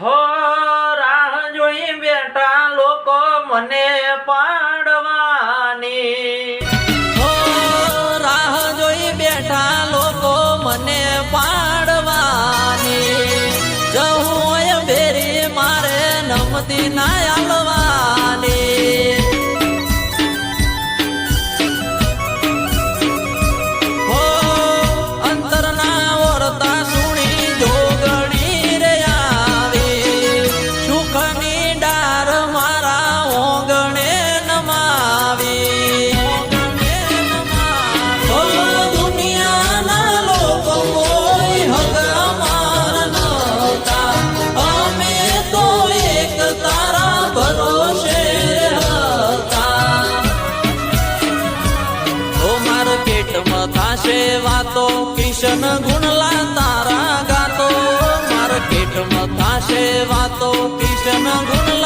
હો રાહ જોઈ બેટા લોકો મને પાડવાની. હો રાહ જોઈ બેઠા લોકો મને પાડવાની. જવું ભેરી મારે નમતી ના કિશન ગુણલા તારા ગાતો માર્કેટમાં થાશે વાતો કિશન ગુણલા